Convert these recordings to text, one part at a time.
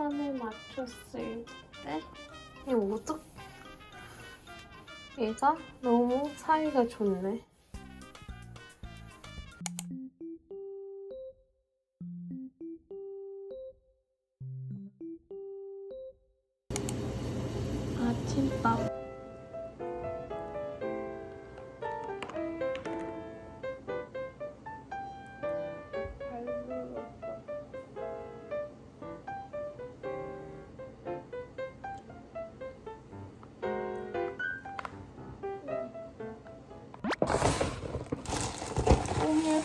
판에 맞췄을 때 이거 어떡 얘가 너무 사이가 좋네.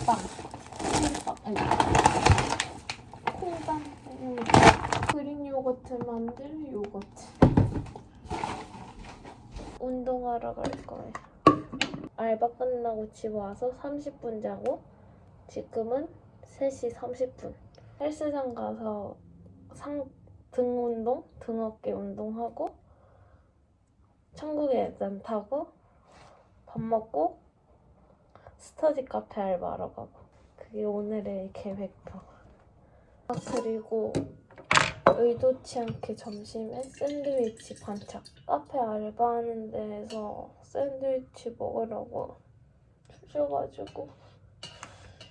호밀빵. 호밀빵. 아니. 음. 그린 요거트 만들 요거트. 운동하러 갈 거예요. 알바 끝나고 집 와서 30분 자고 지금은 3시 30분. 헬스장 가서 상, 등 운동, 등 어깨 운동하고 천국의 계단 타고 밥 먹고 스터디 카페 알바하러 가고 그게 오늘의 계획표. 아, 그리고 의도치 않게 점심에 샌드위치 반찬. 카페 알바하는 데에서 샌드위치 먹으라고 주셔가지고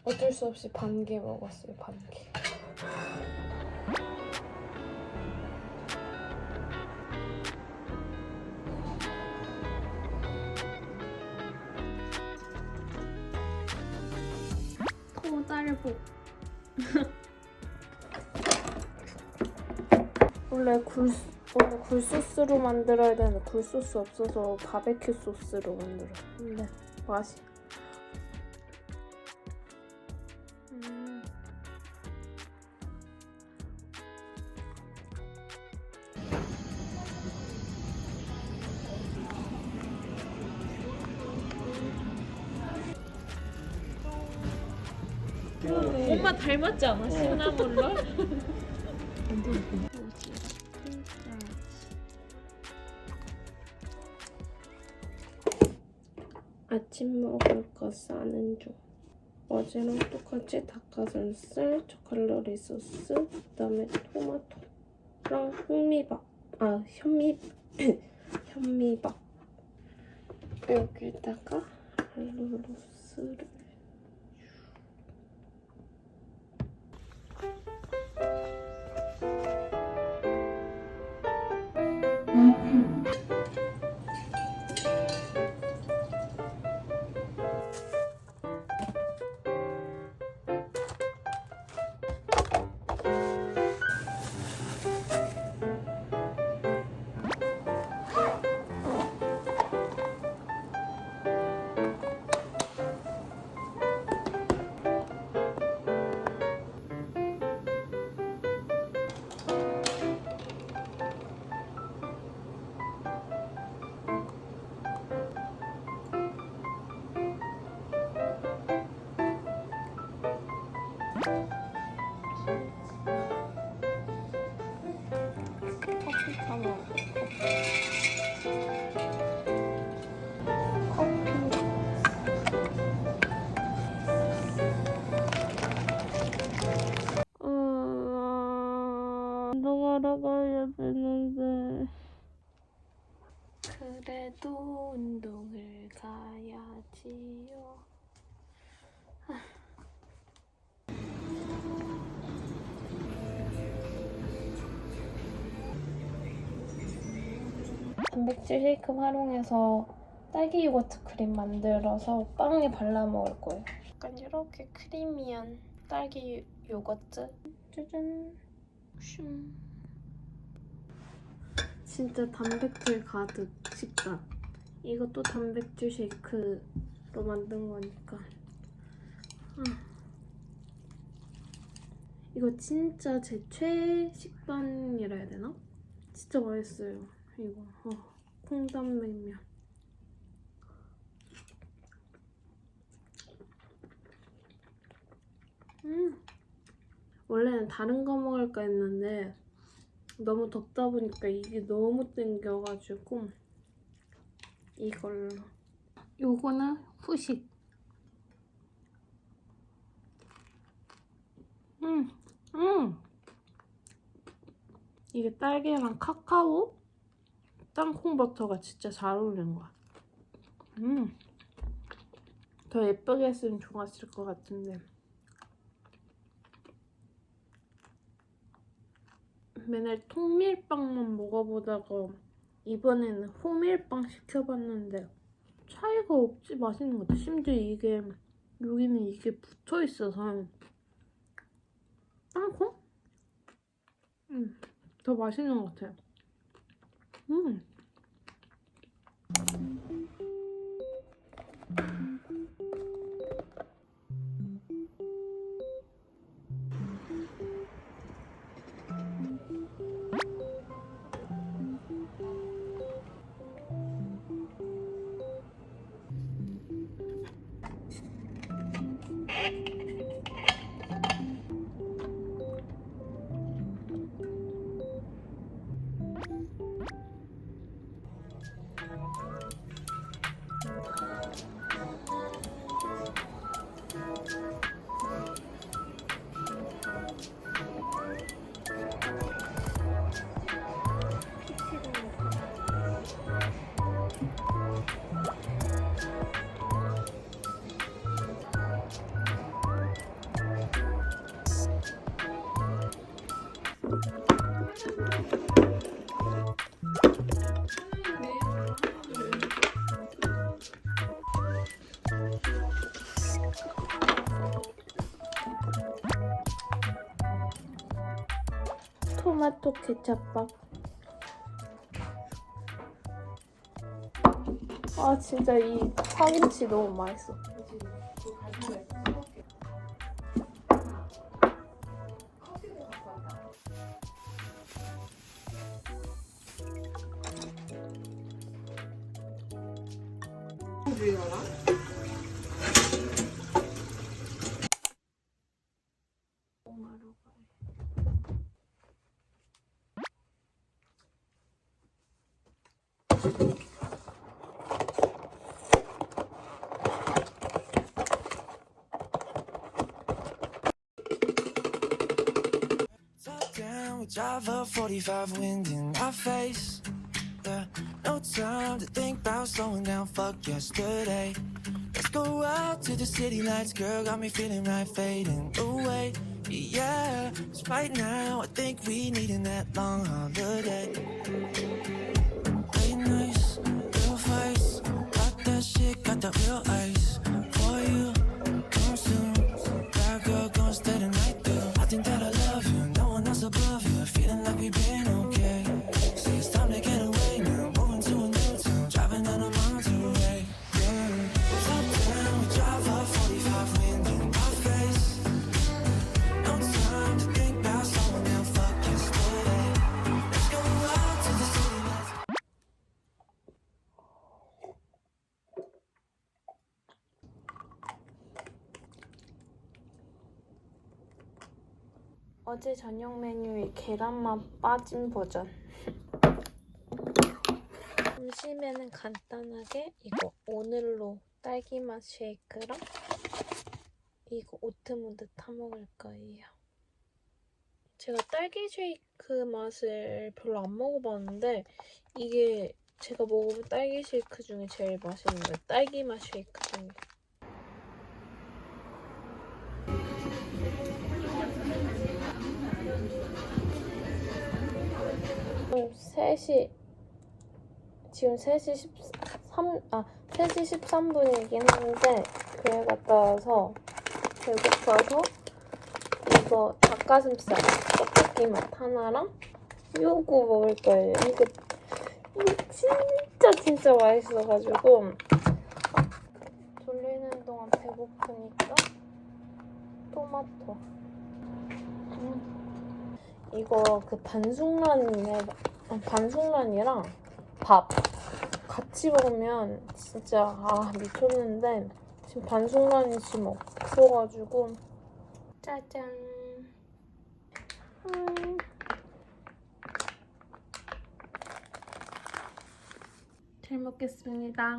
어쩔 수 없이 반 개 먹었어요, 반 개. 토달보. 원래 굴 원래 굴소스로 만들어야 되는데 굴소스 없어서 바베큐 소스로 만들어. 근데 맛이. 엄마 닮았지 않아? 시나몬롤? 아침 먹을 거 싸는 중. 어제랑 똑같이 닭가슴살, 초칼로리 소스, 그다음에 토마토랑 현미밥. 아 현미 현미밥. 여기다가 알룰로스를. 가야 되는데. 그래도 운동을 가야지요. 단백질 쉐이크 활용해서 딸기 요거트 크림 만들어서 빵에 발라 먹을 거예요. 약간 이렇게 크리미한 딸기 요거트. 짜잔. 슝. 진짜 단백질 가득 식단. 이것도 단백질 쉐이크로 만든 거니까. 아. 이거 진짜 제 최애 식단이라 해야 되나? 진짜 맛있어요. 이거 어, 콩단백면. 음. 원래는 다른 거 먹을까 했는데 너무 덥다 보니까 이게 너무 땡겨가지고 이걸로. 요거는 후식. 음, 음. 이게 딸기랑 카카오 땅콩 버터가 진짜 잘 어울리는 거야. 음. 더 예쁘게 했으면 좋았을 것 같은데. 맨날 통밀빵만 먹어보다가 이번에는 호밀빵 시켜봤는데 차이가 없지 맛있는 것 같아. 심지어 이게 여기는 이게 붙어 있어서 땅콩? 음, 더 맛있는 것 같아요. 음. 토마토 케찹밥. 아 진짜 이 파김치 너무 맛있어. Andriola. Drive a 45 wind in my face Time to think about slowing down. Fuck yesterday. Let's go out to the city lights, girl. Got me feeling right, fading away. Yeah, 'cause right now I think we need needin' that long holiday. Late nights, real fights. Got that shit, got that real ice. For you, come soon. Bad girl, gonna stay the night through. I think that I love you, no one else above you. Feeling like we've been 어제 저녁 메뉴에 계란맛 빠진 버전. 점심에는 간단하게 이거 오늘로 딸기맛 쉐이크랑 이거 오트무드 타 먹을 거예요. 제가 딸기 쉐이크 맛을 별로 안 먹어봤는데 이게 제가 먹어본 딸기 쉐이크 중에 제일 맛있는 거예요. 딸기 맛 쉐이크 중에. 지금 3시 지금 3시 13, 아 3시 13분이긴 한데 교회 갔다 와서 배고파서 이거 닭가슴살 떡볶이 맛 하나랑 요거 먹을 거예요. 이거 이거 진짜 진짜 맛있어가지고 돌리는 동안 배고프니까 토마토. 음. 이거 그 반숙란이네 아, 반숙란이랑 밥 같이 먹으면 진짜 아 미쳤는데 지금 반숙란이 지금 없어가지고 짜잔 음. 잘 먹겠습니다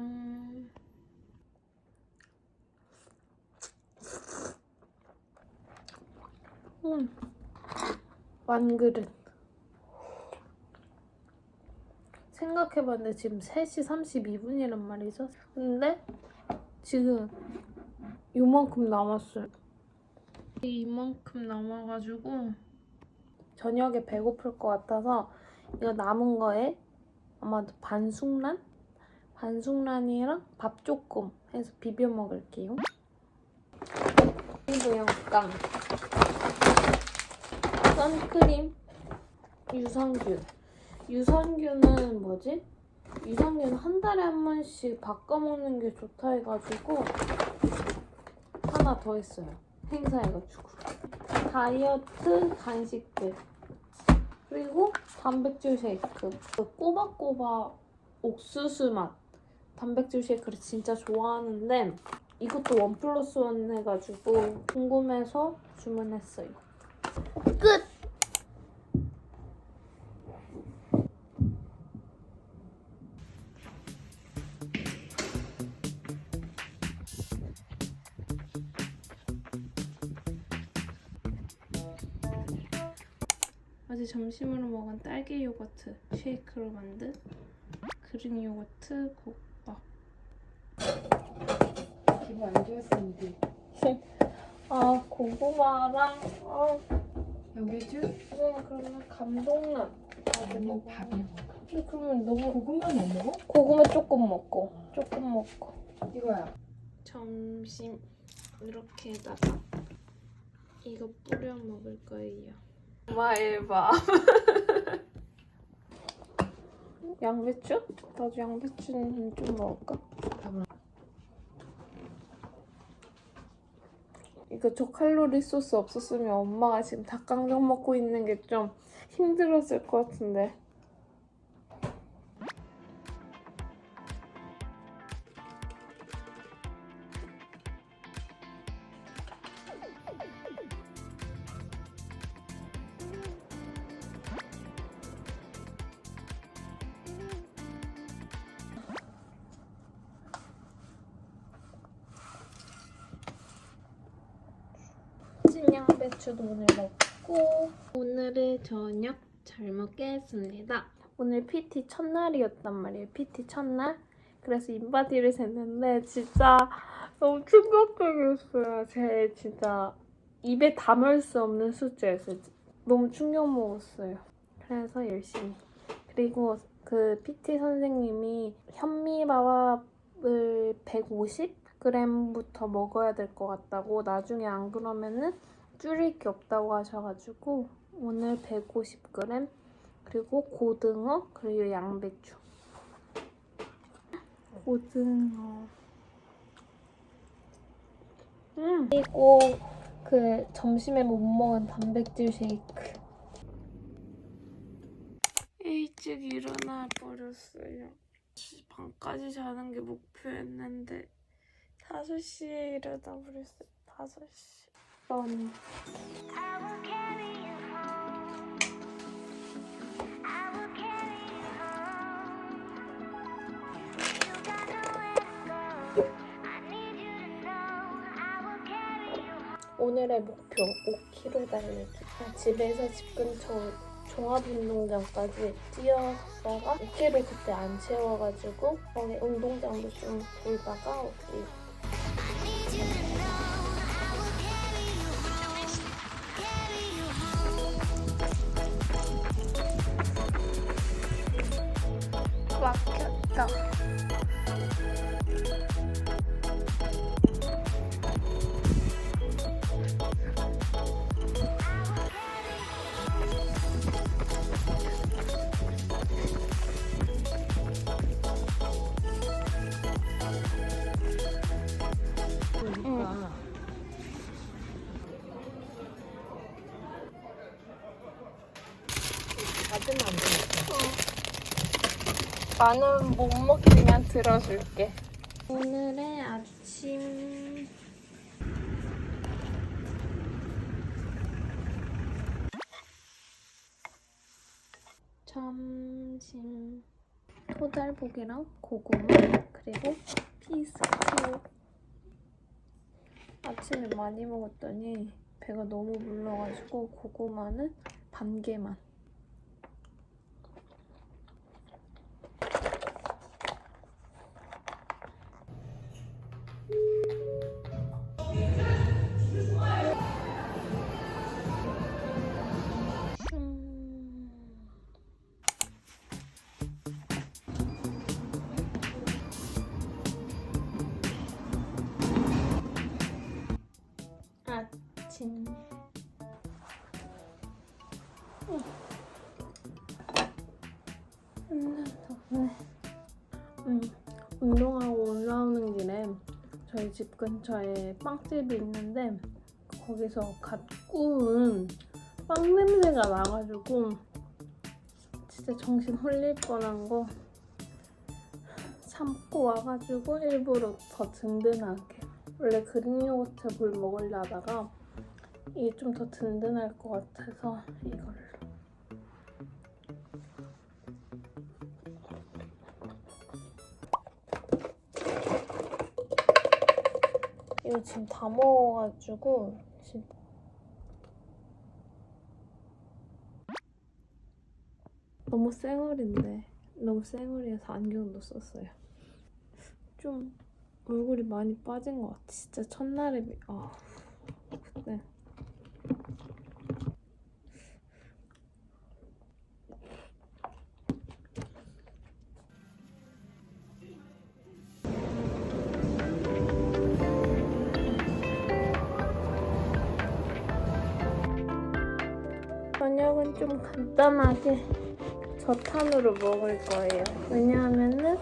음. 완 그릇 생각해봤는데 지금 3시 32분이란 말이죠. 근데 지금 요만큼 남았어요. 이만큼 남아가지고 저녁에 배고플 것 같아서 이거 남은 거에 아마도 반숙란? 반숙란이랑 밥 조금 해서 비벼 먹을게요. 그리고 약간 선크림, 유산균. 유산균은 뭐지? 유산균 한 달에 한 번씩 바꿔 먹는 게 좋다 해가지고 하나 더 했어요. 행사해가지고. 다이어트 간식들. 그리고 단백질 쉐이크. 그 꼬박꼬박 옥수수 맛. 단백질 쉐이크를 진짜 좋아하는데 이것도 원 플러스 원 해가지고 궁금해서 주문했어요. 끝! 어제 점심으로 먹은 딸기 요거트 쉐이크로 만든 그린 요거트 국밥. 기분 안 좋았었는데 아 고구마랑 아 여기죠? 그러면 그러면 감동란. 아니면 밥을 먹어 근데 그러면 너무 고구마 못 먹어? 고구마 조금 먹고 조금 먹고. 이거야 점심 이렇게다가 이거 뿌려 먹을 거예요. 마일바. 양배추? 나도 양배추는 좀 먹을까? 이거 저칼로리 소스 없었으면 엄마가 지금 닭강정 먹고 있는 게 좀 힘들었을 것 같은데. 찐양배추도 오늘 먹고 오늘의 저녁 잘 먹겠습니다. 오늘 PT 첫날이었단 말이에요. PT 첫날. 그래서 인바디를 쟀는데 진짜 너무 충격적이었어요. 제 진짜 입에 담을 수 없는 숫자였어요. 너무 충격 먹었어요. 그래서 열심히. 그리고 그 PT 선생님이 현미밥을 150g부터 먹어야 될 것 같다고 나중에 안 그러면은 줄일 게 없다고 하셔가지고 오늘 150g 그리고 고등어 그리고 양배추. 고등어. 음. 그리고 그 점심에 못 먹은 단백질 쉐이크. 일찍 일어나 버렸어요. 반까지 자는 게 목표였는데 5시에 일어나 버렸어요 5시 런 I will carry you home. I will carry you home. You got nowhere to go. I need you to know. I will carry you home. 오늘의 목표 5km 달리기. 아, 집에서 집 근처 종합운동장까지 뛰어다가 5km 그때 안 채워가지고 거기 운동장도 좀 돌다가 막혔다. 그러 나는 못 먹히면 들어줄게. 오늘의 아침. 점심. 토달보기랑 고구마 그리고 피스트. 아침에 많이 먹었더니 배가 너무 불러가지고 고구마는 반 개만. 음, 운동하고 올라오는 길에 저희 집 근처에 빵집이 있는데 거기서 갓 구운 빵 냄새가 나가지고 진짜 정신 홀릴 뻔한 거 참고 와가지고 일부러 더 든든하게. 원래 그릭 요거트 물 먹으려다가 이게 좀 더 든든할 것 같아서 이걸 로 이거 지금 다 먹어가지고 너무 쌩얼인데 너무 쌩얼이어서 안경도 썼어요. 좀 얼굴이 많이 빠진 것 같아. 진짜 첫날에 비... 아 그때 저녁은 좀 간단하게 저탄으로 먹을 거예요. 왜냐하면은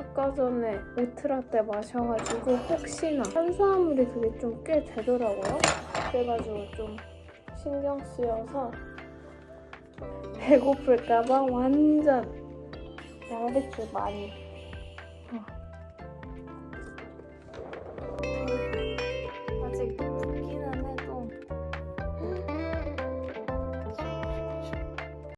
아까 전에 오트라떼 마셔가지고 혹시나 탄수화물이 그게 좀 꽤 되더라고요. 그래가지고 좀 신경 쓰여서 배고플까봐 완전 양배추 많이 어,